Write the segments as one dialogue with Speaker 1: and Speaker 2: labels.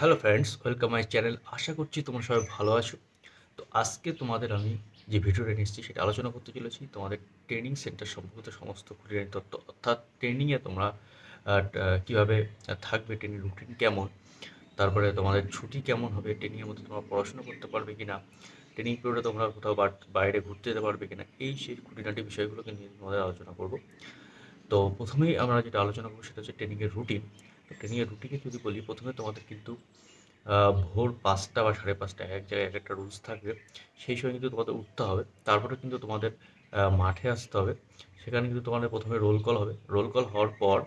Speaker 1: Hello friends, welcome my channel. আশা করছি তোমরা সবাই ভালো আছো। তো আজকে তোমাদের আমি যে ভিডিওটা এসেছি, সেটা আলোচনা করতে চলেছি। তোমাদের ট্রেনিং সেন্টার সম্পর্কিত সমস্ত খুঁটিনাটি তথ্য। অর্থাৎ ট্রেনিংয়ে তোমরা কীভাবে থাকবে ট্রেনিং রুটিন কেমন? তারপরে তোমাদের ছুটি কেমন হবে ট্রেনিংয়ের মধ্যে তোমরা পড়াশোনা করতে পারবে কি না ট্রেনিং পিরিয়ডে তোমরা কোথাও বাইরে ঘুরতে যেতে পারবে কি না এই সেই খুঁটিনাটি বিষয়গুলোকে নিয়ে তোমাদের আলোচনা করব। তো প্রথমেই আমরা যেটা আলোচনা করব, সেটা হচ্ছে ট্রেনিংয়ের রুটিন ট্রেনিংয়ের রুটিকে যদি বলি, প্রথমে তোমাদের কিন্তু ভোর পাঁচটা বা সাড়ে পাঁচটা, এক জায়গায় এক একটা রুলস থাকবে। সেই সময় কিন্তু তোমাদের উঠতে হবে। তারপরে কিন্তু তোমাদের মাঠে আসতে হবে। সেখানে কিন্তু তোমাদের প্রথমে রোল কল হবে। রোল কল হওয়ার পর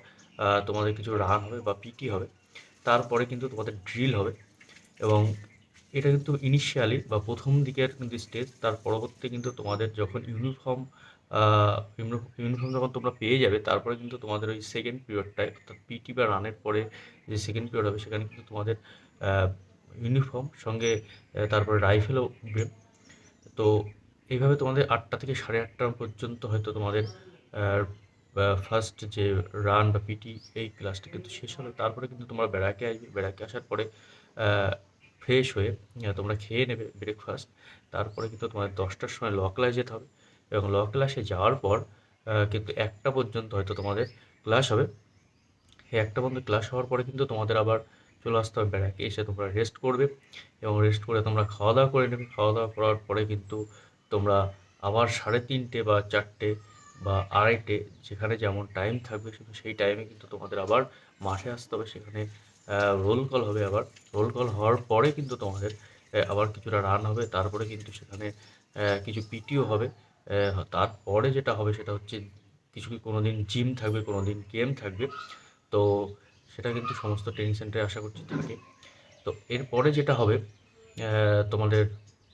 Speaker 1: তোমাদের কিছু রান হবে বা পিটি হবে। তারপরে কিন্তু তোমাদের ড্রিল হবে। এবং এটা কিন্তু ইনিশিয়ালি বা প্রথম দিকের কিন্তু স্টেজ তার পরবর্তী কিন্তু তোমাদের যখন ইউনিফর্ম ইউনিফর্ম যখন তোমরা পেয়ে যাবে, তারপরে কিন্তু তোমাদের ওই সেকেন্ড পিরিয়ডটায় অর্থাৎ পিটি বা রানের পরে যে সেকেন্ড পিরিয়ড হবে, সেখানে কিন্তু তোমাদের ইউনিফর্ম সঙ্গে তারপরে রাইফেলও উঠবে। তো এইভাবে তোমাদের আটটা থেকে সাড়ে আটটা পর্যন্ত হয়তো তোমাদের ফার্স্ট যে রান বা পিটি এই ক্লাসটা কিন্তু শেষ হলো। তারপরে কিন্তু তোমরা বেড়াকে আসবে। বেড়াকে আসার পরে ফ্রেশ হয়ে তোমরা খেয়ে নেবে ব্রেকফাস্ট তারপরে কিন্তু তোমাদের দশটার সময় ল ক্লাস যেতে হবে এবং ল ক্লাসে যাওয়ার পর কিন্তু একটা পর্যন্ত হয়তো তোমাদের ক্লাস হবে। এই একটা পর্যন্ত ক্লাস হওয়ার পরে কিন্তু তোমাদের আবার চলে আসতে হবে বেড়াকে এসে তোমরা রেস্ট করবে এবং রেস্ট করে তোমরা খাওয়া দাওয়া করে নেবে। খাওয়া দাওয়া করার পরে কিন্তু তোমরা আবার সাড়ে তিনটে বা চারটে বা আড়াইটে, যেখানে যেমন টাইম থাকবে সেই টাইমে কিন্তু তোমাদের আবার মাঠে আসতে হবে। সেখানে রোল কল হবে আবার। রোল কল হওয়ার পরে কিন্তু তোমাদের আবার কিছুটা রান হবে। তারপরে কিন্তু সেখানে কিছু পিটিও হবে। তারপরে যেটা হবে সেটা হচ্ছে কিছু কোনো দিন জিম থাকবে কোনো দিন গেম থাকবে। তো সেটা কিন্তু সমস্ত ট্রেনিং সেন্টারে আশা করছি থাকে তো এরপরে যেটা হবে তোমাদের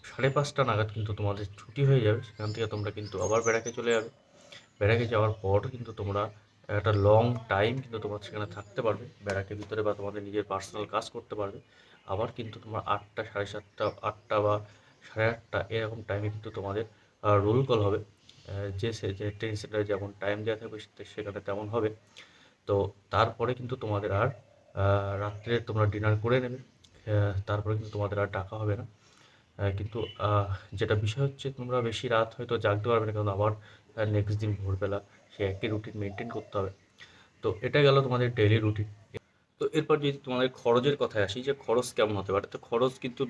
Speaker 1: সাড়ে পাঁচটা নাগাদ কিন্তু তোমাদের ছুটি হয়ে যাবে। সেখান থেকে তোমরা কিন্তু আবার বেড়াকে চলে যাবে। বেড়াকে যাওয়ার পর কিন্তু তোমরা একটা লং টাইম কিন্তু তোমরা সেখানে থাকতে পারবে। ব্যারাকের ভিতরে বা তোমাদের নিজের পার্সোনাল কাজ করতে পারবে। আবার কিন্তু তোমার আটটা, সাড়ে সাতটা, আটটা বা সাড়ে আটটা এরকম টাইমে কিন্তু তোমাদের রোল কল হবে। যে যে ট্রেন সেন্টারে যেমন টাইম দেওয়া থাকবে সেখানে তেমন হবে। তো তারপরে কিন্তু তোমাদের আর রাত্রে তোমরা ডিনার করে নেবে। তারপরে কিন্তু তোমাদের আর ডাকা হবে না। কিন্তু যেটা বিষয় হচ্ছে তোমরা বেশি রাত হয়তো জাগতে পারবে না। কারণ আবার নেক্সট দিন ভোরবেলা সে একই রুটিন মেনটেন করতে হবে। তো এটা গেল তোমাদের ডেইলি রুটিন তো এরপর যদি তোমাদের খরচের কথায় আসি, যে খরচ কেমন হতে পারে? তো খরচ কিন্তু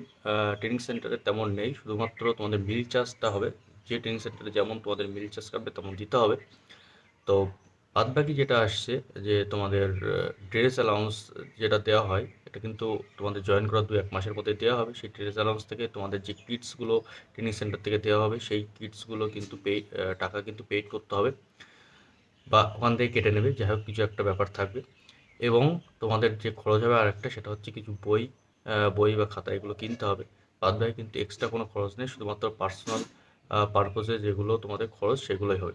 Speaker 1: ট্রেনিং সেন্টারে তেমন নেই। শুধুমাত্র তোমাদের মিল চার্জটা হবে। যে ট্রেনিং সেন্টারে যেমন তোমাদের মিল চার্জ কাটবে, তেমন দিতে হবে। তো বাদ বাকি যেটা আসছে, যে তোমাদের ড্রেস অ্যালাউন্স যেটা দেওয়া হয়, এটা কিন্তু তোমাদের জয়েন করার দু এক মাসের মধ্যে দেওয়া হবে। সেই ড্রেস অ্যালাউন্স থেকে তোমাদের যে কিটসগুলো ট্রেনিং সেন্টার থেকে দেওয়া হবে, সেই কিটসগুলো কিন্তু পে টাকা কিন্তু পেইড করতে হবে। বা ওখান থেকে কেটে নেবে, যাই হোক কিছু একটা ব্যাপার থাকবে। এবং তোমাদের যে খরচ হবে আরেকটা, সেটা হচ্ছে কিছু বই বই বা খাতা, এগুলো কিনতে হবে। বাদ বাকি কিন্তু এক্সট্রা কোনো খরচ নেই, শুধুমাত্র পার্সোনাল পারপোজে যেগুলো তোমাদের খরচ, সেগুলোই হবে।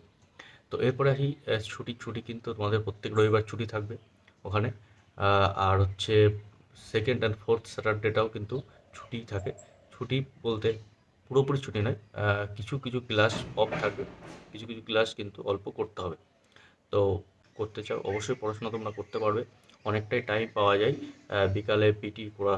Speaker 1: তো এরপরে আসি ছুটি ছুটি কিন্তু তোমাদের প্রত্যেক রবিবার ছুটি থাকবে ওখানে। আর হচ্ছে সেকেন্ড অ্যান্ড ফোর্থ স্যাটারডেটাও কিন্তু ছুটি থাকে। ছুটি বলতে পুরোপুরি ছুটি নয় কিছু কিছু ক্লাস অফ থাকবে। কিছু কিছু ক্লাস কিন্তু অল্প করতে হবে। তো করতে চাও, অবশ্যই পড়াশোনা তোমরা করতে পারবে। অনেকটাই টাইম পাওয়া যায় বিকালে পিটি করা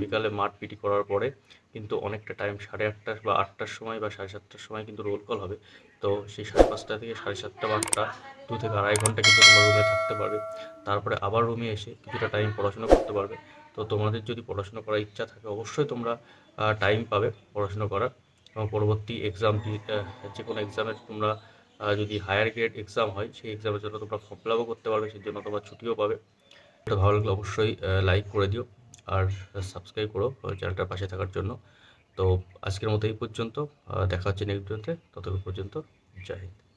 Speaker 1: বিকালে মাঠ পিটি করার পরে কিন্তু অনেকটা টাইম সাড়ে আটটা বা আটটার সময় বা সাড়ে সাতটার সময় কিন্তু রোল কল হবে। তো সেই সাড়ে পাঁচটা থেকে সাড়ে সাতটা বা আটটা, দু থেকে আড়াই ঘণ্টা কিন্তু তোমরা রুমে থাকতে পারবে। তারপরে আবার রুমে এসে কিছুটা টাইম পড়াশোনা করতে পারবে। তো তোমাদের যদি পড়াশোনা করার ইচ্ছা থাকে, অবশ্যই তোমরা টাইম পাবে পড়াশোনা করার। এবং পরবর্তী এক্সাম যে কোনো এক্সামে তোমরা যদি হায়ার গ্রেড এক্সাম হয়, সেই এক্সামের জন্য তোমরা ফর্ম ফিল করতে পারবে, সেই জন্য তোমরা ছুটিও পাবে। এটা ভালো লাগলে অবশ্যই লাইক করে দিও আর সাবস্ক্রাইব করো চ্যানেলটার পাশে থাকার জন্য। তো আজকের মতো এই পর্যন্ত দেখা হচ্ছে নেক্সট ভিডিওতে ততক্ষণ পর্যন্ত, জয় হিন্দ।